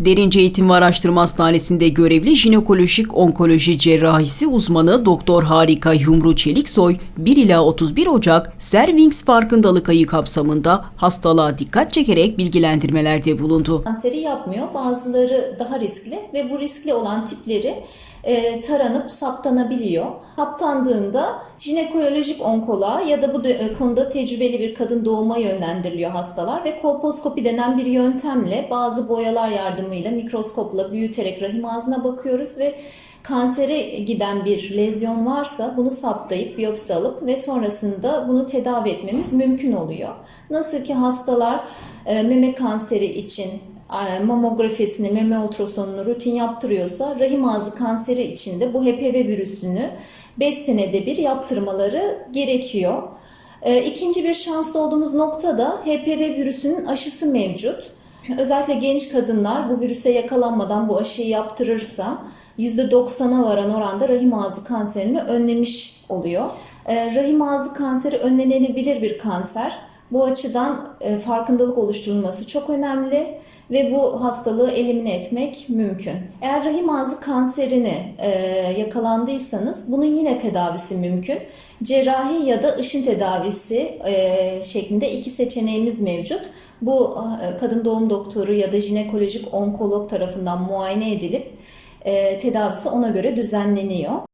Derince Eğitim ve Araştırma Hastanesi'nde görevli jinekolojik onkoloji cerrahisi uzmanı Doktor Harika Yumru Çeliksoy 1 ila 31 Ocak Cervix farkındalık ayı kapsamında hastalığa dikkat çekerek bilgilendirmelerde bulundu. kanseri yapmıyor. Bazıları daha riskli ve bu riskli olan tipleri e, taranıp saptanabiliyor. Saptandığında jinekolojik onkoloğa ya da bu e, konuda tecrübeli bir kadın doğuma yönlendiriliyor hastalar ve kolposkopi denen bir yöntemle bazı boyalar yardımıyla mikroskopla büyüterek rahim ağzına bakıyoruz ve kansere giden bir lezyon varsa bunu saptayıp biyopsi alıp ve sonrasında bunu tedavi etmemiz mümkün oluyor. Nasıl ki hastalar e, meme kanseri için mamografisini, meme ultrasonunu rutin yaptırıyorsa rahim ağzı kanseri için de bu HPV virüsünü 5 senede bir yaptırmaları gerekiyor. E, İkinci bir şanslı olduğumuz nokta da HPV virüsünün aşısı mevcut. Özellikle genç kadınlar bu virüse yakalanmadan bu aşıyı yaptırırsa %90'a varan oranda rahim ağzı kanserini önlemiş oluyor. E, Rahim ağzı kanseri önlenebilir bir kanser. Bu açıdan e, farkındalık oluşturulması çok önemli ve bu hastalığı elimine etmek mümkün. Eğer rahim ağzı kanserini e, yakalandıysanız bunun yine tedavisi mümkün. Cerrahi ya da ışın tedavisi e, şeklinde iki seçeneğimiz mevcut. Bu e, kadın doğum doktoru ya da jinekolojik onkolog tarafından muayene edilip tedavisi ona göre düzenleniyor.